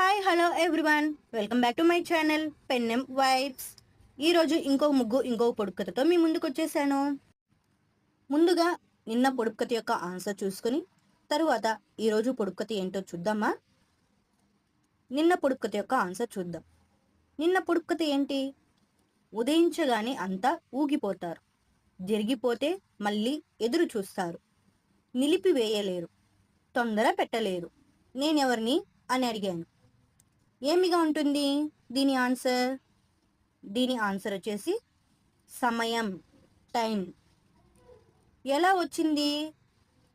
Hi hello everyone welcome back to my channel పెన్నెం vibes ఈరోజు ఇంకో ముగ్గు ఇంకో పొడుపు మీ ముందుకు వచ్చేసాను. ముందుగా నిన్న పొడుపు కథ యొక్క ఆన్సర్ చూసుకుని తరువాత ఈరోజు పొడుపు కథ ఏంటో చూద్దామా? నిన్న పొడుపు కథ యొక్క ఆన్సర్ చూద్దాం. నిన్న పొడుపు కథ ఏంటి? ఉదయించగానే అంతా ఊగిపోతారు. జరిగిపోతే మళ్ళీ ఎదురు చూస్తారు. నిలిపివేయలేరు. తొందర పెట్టలేరు. నేనెవరిని? అని అడిగాను. ఏమిగా ఉంటుంది? దీని ఆన్సర్? దీని ఆన్సర్ వచ్చేసి సమయం టైం ఎలా వచ్చింది?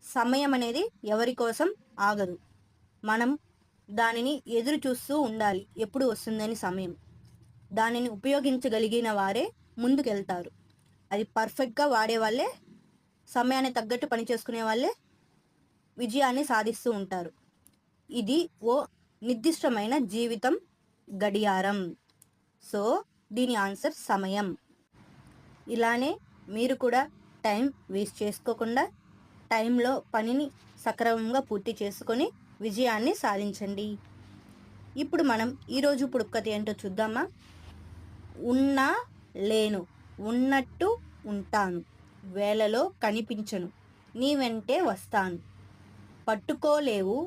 సమయం అనేది ఎవరి కోసం ఆగదు. మనం దానిని ఎదురు చూస్తూ ఉండాలి. ఎప్పుడు వస్తుందని సమయం. దానిని ఉపయోగించగలిగిన వారే ముందుకెళ్తారు. అది పర్ఫెక్ట్గా వాడే వాళ్ళే సమయాన్ని తగ్గట్టు పని చేసుకునే వాళ్ళే విజయాన్ని సాధిస్తూ ఉంటారు. ఇది ఓ నిర్దిష్టమైన జీవితం గడియారం. సో దీని ఆన్సర్ సమయం. ఇలానే మీరు కూడా టైం వేస్ట్ చేసుకోకుండా టైంలో పనిని సక్రమంగా పూర్తి చేసుకొని విజయాన్ని సాధించండి. ఇప్పుడు మనం ఈరోజు పుడుక్కతి ఏంటో చూద్దామా? ఉన్నా లేను ఉన్నట్టు ఉంటాను వేళలో కనిపించను నీ వెంటే వస్తాను. పట్టుకోలేవు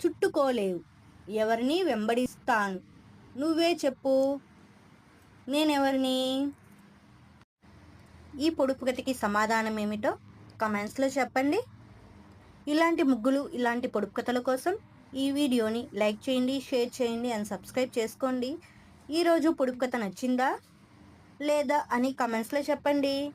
చుట్టుకోలేవు ఎవరిని వెంబడిస్తాను? నువ్వే చెప్పు. నేనెవరిని? ఈ పొడుపు కథకి సమాధానం ఏమిటో కమెంట్స్లో చెప్పండి. ఇలాంటి ముగ్గులు ఇలాంటి పొడుపు కథల కోసం ఈ వీడియోని లైక్ చేయండి షేర్ చేయండి అండ్ సబ్స్క్రైబ్ చేసుకోండి. ఈరోజు పొడుపు కథ నచ్చిందా లేదా అని కమెంట్స్లో చెప్పండి.